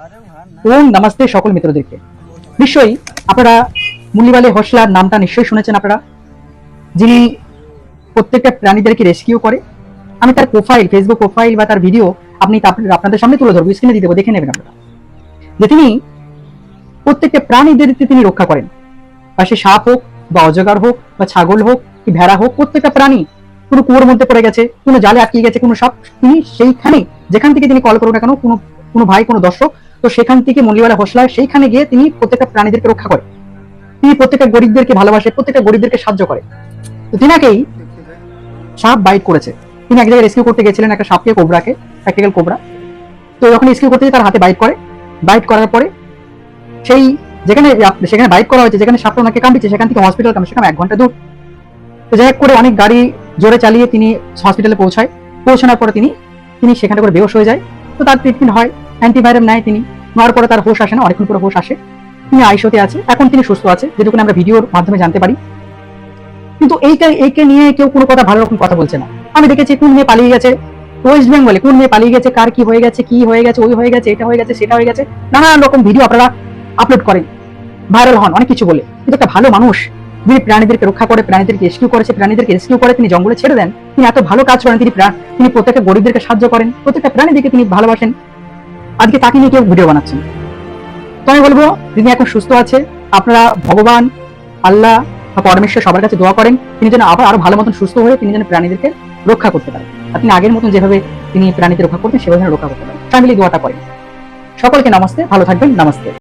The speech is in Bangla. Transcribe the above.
ওম নমস্তে সকল মিত্রদেরকে। নিশ্চয়ই আপনারা মুল্লিবালে হোসলার নামটা নিশ্চয়ই শুনেছেন আপনারা? যিনি প্রত্যেকটা প্রাণীদেরকে রেস্কিউ করে। আমি তার প্রোফাইল ফেসবুক প্রোফাইল বা তার ভিডিও আপনি আপনাদের সামনে তুলে ধরবো স্ক্রিনে দিয়ে দেবো, দেখে নেবেন আপনারা। যে তিনি প্রত্যেকটা প্রাণীদেরকে তিনি রক্ষা করেন। বা সে সাপ হোক, বা অজগার হোক, বা ছাগল হোক, কি ভেড়া হোক, প্রত্যেকটা প্রাণী কোনো কুয়োর মধ্যে পড়ে গেছে, কোনো জালে আটকে গেছে, কোনো সাপ তিনি সেইখানে যেখান থেকে তিনি কল করুন না কেন, কোনো কোনো ভাই, কোনো দর্শক তো সেখান থেকে মল্লিওয়ালা হোসলা সেইখানে গিয়ে তিনি প্রত্যেকটা প্রাণীদেরকে রক্ষা করে। তিনি প্রত্যেকটা গরিবদেরকে ভালোবাসে, প্রত্যেকটা গরিবদেরকে সাহায্য করে। তো তিনাকেই সাপ বাইট করেছে। তিনি এক জায়গায় রেস্কিউ করতে গেছিলেন একটা সাপকে, কোবরাকে প্র্যাকটিক্যাল কোবরা। তো যখন রেস্কিউ করতে গিয়ে তার হাতে বাইট করে বাইট করার পরে সেই যেখানে, সেখানে বাইট করা হয়েছে, যেখানে সাপটা ওনাকে কামড়েছে, সেখান থেকে হসপিটাল কম এক ঘণ্টা দূর। তো যাই করে অনেক গাড়ি জোরে চালিয়ে তিনি হসপিটালে পৌঁছায়। পৌঁছানোর পরে তিনি তিনি সেখানে করে বেহোশ হয়ে যায়। তো তার ট্রিটমেন্ট হয়। অ্যান্টিভাইরাম নেয় তিনি। নেওয়ার পরে তার হোশ আসে না, অনেকক্ষণ পরে হোশ আসে। তিনি আইসোতে আছে, এখন তিনি সুস্থ আছে যেটুকু আমরা ভিডিওর মাধ্যমে জানতে পারি। কিন্তু এইটা, এইকে নিয়ে কেউ কোনো কথা ভালো রকম কথা বলছে না। আমি দেখেছি কোন মেয়ে পালিয়ে গেছে ওয়েস্ট বেঙ্গলে কোন মেয়ে পালিয়ে গেছে, কার কি হয়ে গেছে, কি হয়ে গেছে, ওই হয়ে গেছে, এটা হয়ে গেছে, সেটা হয়ে গেছে। নানান রকম ভিডিও আপনারা আপলোড করেন। ভাইরাল হন, অনেক কিছু বলে। কিন্তু একটা ভালো মানুষ যিনি প্রাণীদেরকে রক্ষা করে, প্রাণীদেরকে রেস্কিউ করেছে, প্রাণীদেরকে রেস্কিউ করে, তিনি জঙ্গলে ছেড়ে দেন, তিনি এত ভালো কাজ করেন, তিনি তিনি প্রত্যেকটা গরিবদেরকে সাহায্য করেন, প্রত্যেকটা প্রাণীদেরকে তিনি ভালোবাসেন। আজকে তাকে নিয়ে কেউ ভিডিও বানাচ্ছেন তো আমি বলব, তিনি এখন সুস্থ আছে। আপনারা ভগবান, আল্লাহ বা পরমেশ্বর সবার কাছে দোয়া করেন। তিনি যেন আবার আরও ভালো মতন সুস্থ হয়ে তিনি যেন প্রাণীদেরকে রক্ষা করতে পারেন। আর তিনি আগের মতন যেভাবে তিনি প্রাণীদের রক্ষা করতেন, সেভাবে রক্ষা করতে পারেন। ফ্যামিলি দোয়াটা করেন সকলকে নমস্তে, ভালো থাকবেন, নমস্তে।